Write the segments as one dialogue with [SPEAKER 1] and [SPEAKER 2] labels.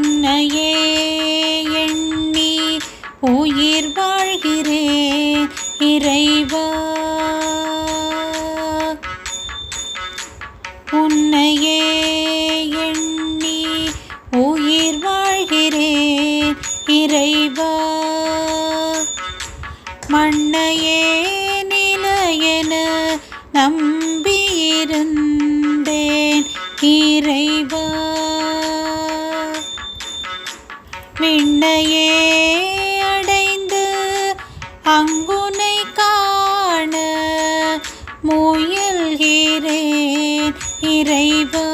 [SPEAKER 1] உன்னையே எண்ணி உயிர் வாழ்கிறேன் இறைவா. உன்னையே எண்ணி உயிர் வாழ்கிறேன் இறைவா. மண்ணையே நிலையென நம்பியிருந்தேன் கீ விண்ணையே அடைந்து அங்குனை காண முயல்கிறேன் இறைவா.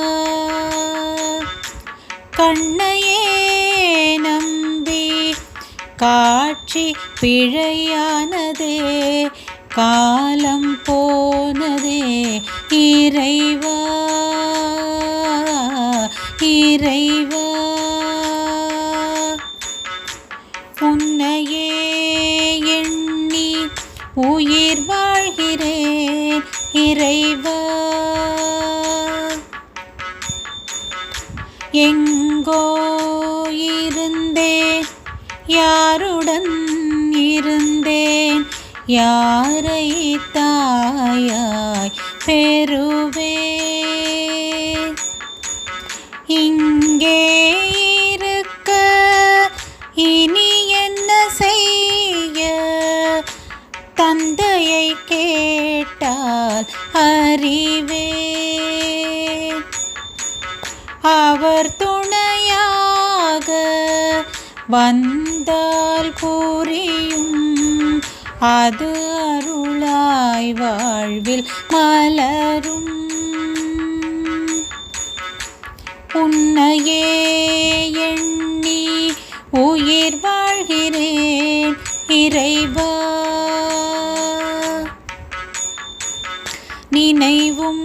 [SPEAKER 1] கண்ணையே நம்பி காட்சி பிழையானதே காலம் போனதே இறைவா. இறை இறைவா. எங்கோ இருந்தேன் யாருடன் இருந்தேன் யாரை தாயாய் பெறுவேன். அறிவே. அவர் துணையாக வந்தால் புரியும். அது அருளாய் வாழ்வில் மலரும். உன்னையே எண்ணி உயிர் வாழ்கிறேன் இறைவா. நினைவும்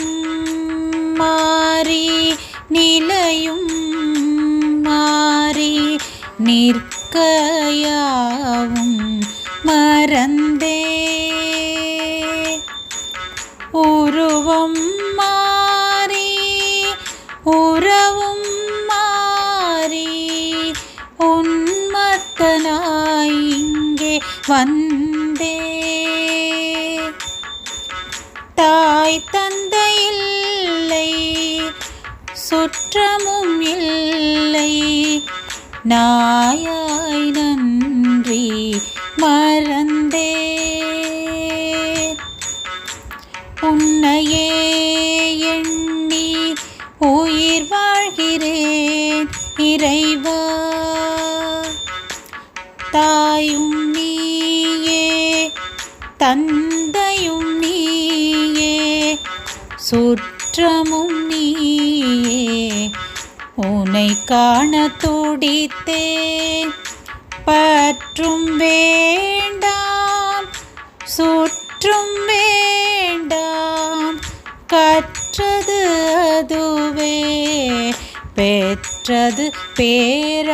[SPEAKER 1] மாறி நிலையும் மாறி நிற்கையாவும் மறந்தே. உருவம் மாறி உறவும் மாறி உன்மத்தனாய் இங்கே வந்தே. தாய் தந்தை இல்லை சுற்றமும் இல்லை. நாயாய் நன்றி மறந்தே. உன்னையே எண்ணி உயிர் வாழ்கிறேன் இறைவா. தாயும் நீயே தந்தையும் சுற்றமும் நீயே. உனை காண துடித்தே. பற்றும் வேண்டாம் சுற்றும் வேண்டாம். கற்றது அதுவே பெற்றது பேரானந்தம்.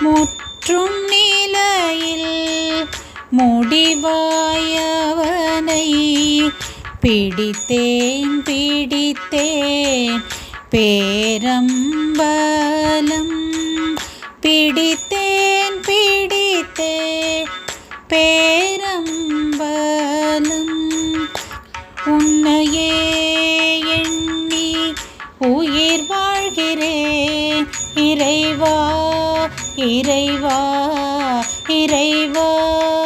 [SPEAKER 1] முற்றும் நிலையில் முடிவாயவனை பிடித்தேன் பிடித்தேன். பேரம்பலம் பிடித்தேன் பிடித்தேன். பேரம்பலம் உன்னையே எண்ணி உயிர் வாழ்கிறேன். இறைவா இறைவா இறைவா.